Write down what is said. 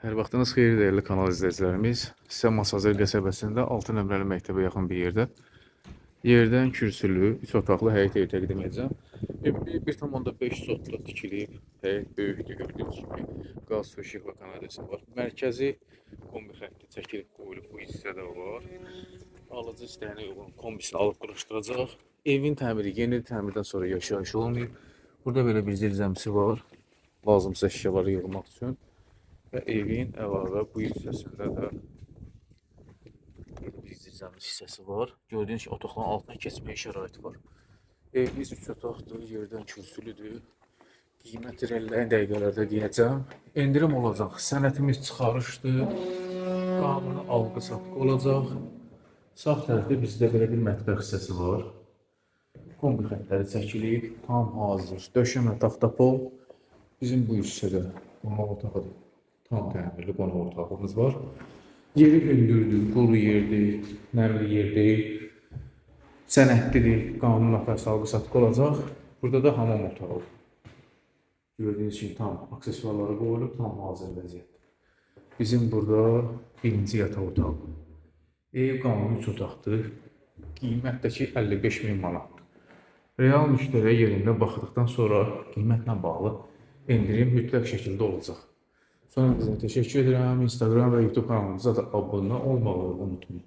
Hər vaxtınız xeyir dəyərli kanal izləyicilərimiz. Sizə Masazır qəsəbəsində 6 nömrəli məktəbə yaxın bir yerdə yerdən kürsülü, 3 otaqlı həyət evi təqdim edəcəm. Bir- 1.5 sotla tikilib, həyət böyükdür gördüyünüz kimi. Qaz, su, işıq və kanalizasiya var. Mərkəzi kombi xətti çəkilib qoyulub bu hissədə var. Alıcı istəyənə uyğun kombisini alıb quraşdıracaq. Evin təmiri yeni təmirdən sonra yaşayış olmayıb. Burada belə bir zirzəmisi var. Lazımsa əşyaları yığmaq üçün. Və evin əlavə bu hissəsində də zirzəmis hissəsi var. Gördüyünüz kimi otaqların altına keçməyə şəraiti var. Evimiz üç otaqdır, yerdən kürsülüdür. Qiymət irəliləyən dəqiqələrdə deyəcəm. Endirim olacaq. Sənətimiz çıxarışdır. Qanuni alqı satqı olacaq. Sağ tərəfdə bizdə belə bir mətbəx hissəsi var. Kombi xəttləri çəkilib, tam hazır. Döşəmə taxtapol. Bizim bu hissədə qonaq otağıdır. Tam təmirli qonaq otağımız var. Yeri hündürdür, quru yerdir, nəmli yerdir. Sənətlidir, qanun nəfəs alqı satqı olacaq. Burada da hamam otağı. Gördüyünüz kimi tam aksesuarları qoyulub, tam hazır vəziyyətdə. Bizim burada birinci yataq otağı. Ev qanuni 3 otaqdır. Qiymətdəki 55 min manatdır. Real müştəriyə yerində baxdıqdan sonra qiymətlə bağlı endirim mütləq şəkildə olacaq. Sonra bize teşekkür ederim. Instagram ve YouTube kanalımıza da abone olmağı unutmayın.